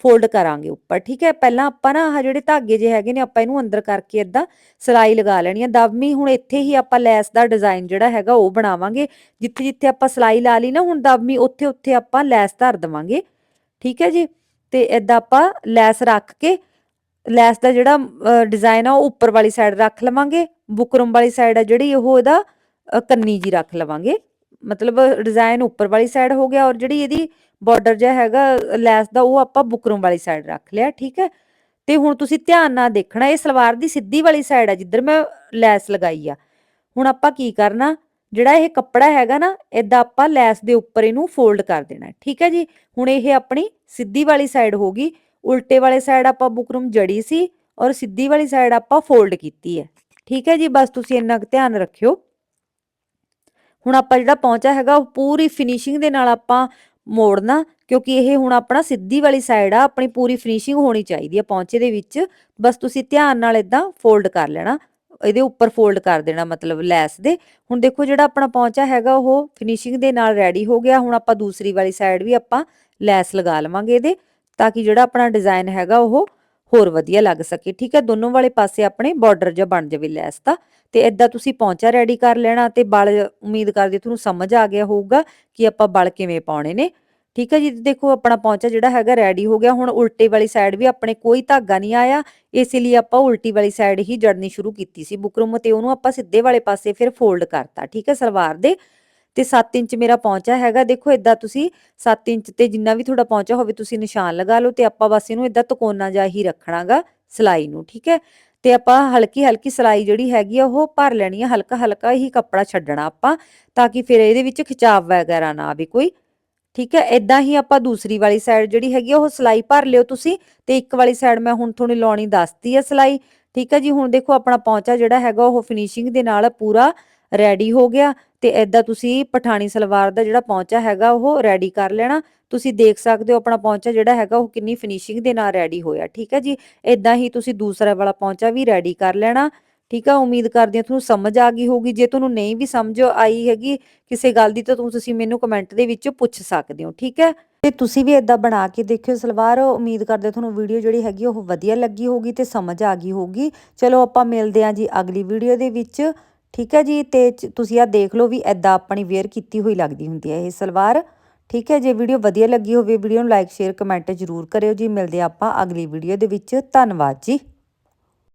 ਫੋਲਡ ਕਰਾਂਗੇ ਉੱਪਰ, ਠੀਕ ਹੈ? ਪਹਿਲਾਂ ਆਪਾਂ ਨਾ ਆਹ ਜਿਹੜੇ ਧਾਗੇ ਜੇ ਹੈਗੇ ਨੇ, ਆਪਾਂ ਇਹਨੂੰ ਅੰਦਰ ਕਰਕੇ ਇਦਾਂ ਸਲਾਈ ਲਗਾ ਲੈਣੀ ਆ। ਦਵਮੀ ਹੁਣ ਇੱਥੇ ਹੀ ਆਪਾਂ ਲੈਸ ਦਾ ਡਿਜ਼ਾਈਨ ਜਿਹੜਾ ਹੈਗਾ ਉਹ ਬਣਾਵਾਂਗੇ। ਜਿੱਥੇ ਜਿੱਥੇ ਆਪਾਂ ਸਲਾਈ ਲਾ ਲਈ ਨਾ, ਹੁਣ ਦਵਮੀ ਉੱਥੇ ਉੱਥੇ ਆਪਾਂ ਲੈਸ ਧਰ ਦਵਾਂਗੇ। ਠੀਕ ਹੈ ਜੀ? ਤੇ ਇਦਾਂ ਆਪਾਂ ਲੈਸ ਰੱਖ ਕੇ, ਲੈਸ ਦਾ ਜਿਹੜਾ ਡਿਜ਼ਾਈਨ ਆ ਉਹ ਉੱਪਰ ਵਾਲੀ ਸਾਈਡ ਰੱਖ ਲਵਾਂਗੇ। ਬੁਕਰਮ ਵਾਲੀ ਸਾਈਡ ਆ ਜਿਹੜੀ, ਉਹ ਇਹਦਾ ਕੰਨੀ ਜੀ ਰੱਖ ਲਵਾਂਗੇ। ਮਤਲਬ ਡਿਜ਼ਾਈਨ ਉੱਪਰ ਵਾਲੀ ਸਾਈਡ ਹੋ ਗਿਆ ਔਰ ਜਿਹੜੀ ਇਹਦੀ ਬਾਰਡਰ ਜਿਹਾ ਹੈਗਾ, ਲੈਸ ਦਾ, ਉਹ ਆਪਾਂ ਬੁਕਰਮ ਵਾਲੀ ਸਾਈਡ ਰੱਖ ਲਿਆ, ਠੀਕ ਹੈ? ਤੇ ਹੁਣ ਤੁਸੀਂ ਧਿਆਨ ਨਾਲ ਦੇਖਣਾ, ਇਹ ਸਲਵਾਰ ਦੀ ਸਿੱਧੀ ਵਾਲੀ ਸਾਈਡ ਆ, ਜਿੱਧਰ ਮੈਂ ਲੈਸ ਲਗਾਈ ਆ। ਹੁਣ ਆਪਾਂ ਕੀ ਕਰਨਾ, ਜਿਹੜਾ ਇਹ ਕੱਪੜਾ ਹੈਗਾ ਨਾ ਇਦਾਂ ਆਪਾਂ ਲੈਸ ਦੇ ਉੱਪਰ ਇਹਨੂੰ ਫੋਲਡ ਕਰ ਦੇਣਾ, ਠੀਕ ਹੈ ਜੀ? ਹੁਣ ਇਹ ਆਪਣੀ ਸਿੱਧੀ ਵਾਲੀ ਸਾਈਡ ਹੋ ਗਈ, ਉਲਟੇ ਵਾਲੇ ਸਾਈਡ ਆਪਾਂ ਬੁਕਰਮ ਜੜੀ ਸੀ, ਔਰ ਸਿੱਧੀ ਵਾਲੀ ਸਾਈਡ ਆਪਾਂ ਫੋਲਡ ਕੀਤੀ ਹੈ, ਠੀਕ ਹੈ ਜੀ? ਬਸ ਤੁਸੀਂ ਇੰਨਾ ਕੁ ਧਿਆਨ ਰੱਖਿਓ। ਹੁਣ ਆਪਾਂ ਜਿਹੜਾ ਪਹੁੰਚਾ ਹੈਗਾ, ਉਹ ਪੂਰੀ ਫਿਨਿਸ਼ਿੰਗ ਦੇ ਨਾਲ ਆਪਾਂ ਮੋੜਨਾ, ਕਿਉਂਕਿ ਇਹ ਹੁਣ ਆਪਣਾ ਸਿੱਧੀ ਵਾਲੀ ਸਾਈਡ ਆ, ਆਪਣੀ ਪੂਰੀ ਫਿਨਿਸ਼ਿੰਗ ਹੋਣੀ ਚਾਹੀਦੀ ਆ ਪਹੁੰਚੇ ਦੇ ਵਿੱਚ। ਬਸ ਤੁਸੀਂ ਧਿਆਨ ਨਾਲ ਇਦਾਂ ਫੋਲਡ ਕਰ ਲੈਣਾ, ਇਹਦੇ ਉੱਪਰ ਫੋਲਡ ਕਰ ਦੇਣਾ ਮਤਲਬ ਲੈਸ ਦੇ। ਹੁਣ ਦੇਖੋ ਜਿਹੜਾ ਆਪਣਾ ਪਹੁੰਚਾ ਹੈਗਾ ਉਹ ਫਿਨਿਸ਼ਿੰਗ ਦੇ ਨਾਲ ਰੈਡੀ ਹੋ ਗਿਆ, ਹੁਣ ਆਪਾਂ ਦੂਸਰੀ ਵਾਲੀ ਸਾਈਡ ਵੀ ਆਪਾਂ ਲੈਸ ਲਗਾ ਲਵਾਂਗੇ ਇਹਦੇ, ਤਾਂ ਕਿ ਜਿਹੜਾ ਆਪਣਾ ਡਿਜ਼ਾਈਨ ਹੈਗਾ ਉਹ ਹੋਰ ਵਧੀਆ ਲੱਗ ਸਕੇ। ਠੀਕ ਹੈ, ਦੋਨੋਂ ਵਾਲੇ ਪਾਸੇ ਆਪਣੇ ਬਾਰਡਰ ਜਿਹਾ ਬਣ ਜਾਵੇ ਲੈਸ ਦਾ ਤੇ ਇਦਾਂ ਤੁਸੀਂ ਪਹੁੰਚਾ ਰੈਡੀ ਕਰ ਲੈਣਾ ਤੇ ਬਲ ਉਮੀਦ ਕਰਦੇ ਤੁਹਾਨੂੰ ਸਮਝ ਆ ਗਿਆ ਹੋਊਗਾ ਕਿ ਆਪਾਂ ਬਲ ਕਿਵੇਂ ਪਾਉਣੇ ਨੇ। ਠੀਕ ਹੈ ਜੀ, ਦੇਖੋ ਆਪਣਾ ਪੌਂਚਾ ਜਿਹੜਾ ਹੈਗਾ ਰੈਡੀ ਹੋ ਗਿਆ। ਹੁਣ ਉਲਟੇ ਵਾਲੀ ਸਾਈਡ ਵੀ ਆਪਣੇ ਕੋਈ ਧਾਗਾ ਨਹੀਂ ਆਇਆ। ਇਸ ਲਈ ਆਪਾਂ ਉਲਟੀ ਵਾਲੀ ਸਾਈਡ ਹੀ ਜੜਨੀ ਸ਼ੁਰੂ ਕੀਤੀ ਸੀ ਬੁਕਰਮ ਤੇ ਉਹਨੂੰ ਆਪਾਂ ਸਿੱਧੇ ਵਾਲੇ ਪਾਸੇ ਫਿਰ ਫੋਲਡ ਕਰਤਾ। ਠੀਕ ਹੈ, ਸਲਵਾਰ ਦੇ ਤੇ 7 ਇੰਚ ਮੇਰਾ ਪੌਂਚਾ ਹੈਗਾ, ਦੇਖੋ ਇਦਾਂ ਤੁਸੀਂ 7 ਇੰਚ ਤੇ ਜਿੰਨਾ ਵੀ ਤੁਹਾਡਾ ਪੌਂਚਾ ਹੋਵੇ ਤੁਸੀਂ ਨਿਸ਼ਾਨ ਲਗਾ ਲਓ ਤੇ ਆਪਾਂ ਬਸ ਇਹਨੂੰ ਇਦਾਂ ਤਕੋਨਾ ਜਾ ਹੀ ਰੱਖਣਾਗਾ ਸਲਾਈ ਨੂੰ, ਠੀਕ ਹੈ? ਤੇ ਆਪਾਂ ਹਲਕੀ ਹਲਕੀ ਸਲਾਈ ਜਿਹੜੀ ਹੈਗੀ ਆ ਉਹ ਭਰ ਲੈਣੀ ਆ, ਹਲਕਾ ਹਲਕਾ ਹੀ ਕੱਪੜਾ ਛੱਡਣਾ ਆਪਾਂ ਤਾਂ ਕਿ ਫਿਰ ਇਹਦੇ ਵਿੱਚ ਖਿਚਾਵ ਵਗੈਰਾ ਨਾ ਆਵੇ ਕੋਈ, ਠੀਕ ਹੈ? ਇਦਾਂ ਹੀ ਆਪਾਂ ਦੂਸਰੀ ਵਾਲੀ ਸਾਈਡ ਜਿਹੜੀ ਹੈਗੀ ਆ ਉਹ ਸਲਾਈ ਭਰ ਲਿਓ ਤੁਸੀਂ ਤੇ ਇੱਕ ਵਾਲੀ ਸਾਈਡ ਮੈਂ ਹੁਣ ਤੁਹਾਨੂੰ ਲਾਉਣੀ ਦੱਸਤੀ ਆ ਸਲਾਈ, ਠੀਕ ਹੈ ਜੀ? ਹੁਣ ਦੇਖੋ ਆਪਣਾ ਪੌਂਚਾ ਜਿਹੜਾ ਹੈਗਾ ਉਹ ਫਿਨਿਸ਼ਿੰਗ ਦੇ ਨਾਲ ਪੂਰਾ ਰੈਡੀ ਹੋ ਗਿਆ ਤੇ ਇਦਾਂ ਤੁਸੀਂ ਪਠਾਣੀ ਸਲਵਾਰ ਦਾ ਜਿਹੜਾ ਪੌਂਚਾ ਹੈਗਾ ਉਹ ਰੈਡੀ ਕਰ ਲੈਣਾ। ਤੁਸੀਂ ਦੇਖ ਸਕਦੇ ਹੋ ਆਪਣਾ ਪੌਂਚਾ ਜਿਹੜਾ ਹੈਗਾ ਉਹ ਕਿੰਨੀ ਫਿਨਿਸ਼ਿੰਗ ਦੇ ਨਾਲ ਰੈਡੀ ਹੋਇਆ, ਠੀਕ ਹੈ ਜੀ? ਇਦਾਂ ਹੀ ਤੁਸੀਂ ਦੂਸਰਾ ਵਾਲਾ ਪੌਂਚਾ ਵੀ ਰੈਡੀ ਕਰ ਲੈਣਾ, ਠੀਕ ਆ? ਉਮੀਦ ਕਰਦੀ ਹਾਂ ਤੁਹਾਨੂੰ ਸਮਝ ਆ ਗਈ ਹੋਊਗੀ। ਜੇ ਤੁਹਾਨੂੰ ਨਹੀਂ ਵੀ ਸਮਝ ਆਈ ਹੈਗੀ ਕਿਸੇ ਗੱਲ ਦੀ ਤਾਂ ਤੁਸੀਂ ਮੈਨੂੰ ਕਮੈਂਟ ਦੇ ਵਿੱਚ ਪੁੱਛ ਸਕਦੇ ਹੋ, ਠੀਕ ਹੈ? ਤੇ ਤੁਸੀਂ ਵੀ ਇਦਾਂ ਬਣਾ ਕੇ ਦੇਖਿਓ ਸਲਵਾਰ। ਉਮੀਦ ਕਰਦੇ ਤੁਹਾਨੂੰ ਵੀਡੀਓ ਜਿਹੜੀ ਹੈਗੀ ਉਹ ਵਧੀਆ ਲੱਗੀ ਹੋਗੀ ਤੇ ਸਮਝ ਆ ਗਈ ਹੋਗੀ ਚਲੋ ਆਪਾਂ ਮਿਲਦੇ ਹਾਂ ਜੀ ਅਗਲੀ ਵੀਡੀਓ ਦੇ ਵਿੱਚ। ਠੀਕ ਹੈ ਜੀ? ਤੇ ਚ- ਤੁਸੀਂ ਆ ਦੇਖ ਲਓ ਵੀ ਐਦਾਂ ਆਪਣੀ ਵੇਅਰ ਕੀਤੀ ਹੋਈ ਲੱਗਦੀ ਹੁੰਦੀ ਹੈ ਇਹ ਸਲਵਾਰ। ਠੀਕ ਹੈ ਜੇ? ਵੀਡੀਓ ਵਧੀਆ ਲੱਗੀ ਹੋਵੇ ਵੀਡੀਓ ਨੂੰ ਲਾਈਕ ਸ਼ੇਅਰ ਕਮੈਂਟ ਜ਼ਰੂਰ ਕਰਿਓ ਜੀ। ਮਿਲਦੇ ਹਾਂ ਆਪਾਂ ਅਗਲੀ ਵੀਡੀਓ ਦੇ ਵਿੱਚ। ਧੰਨਵਾਦ ਜੀ।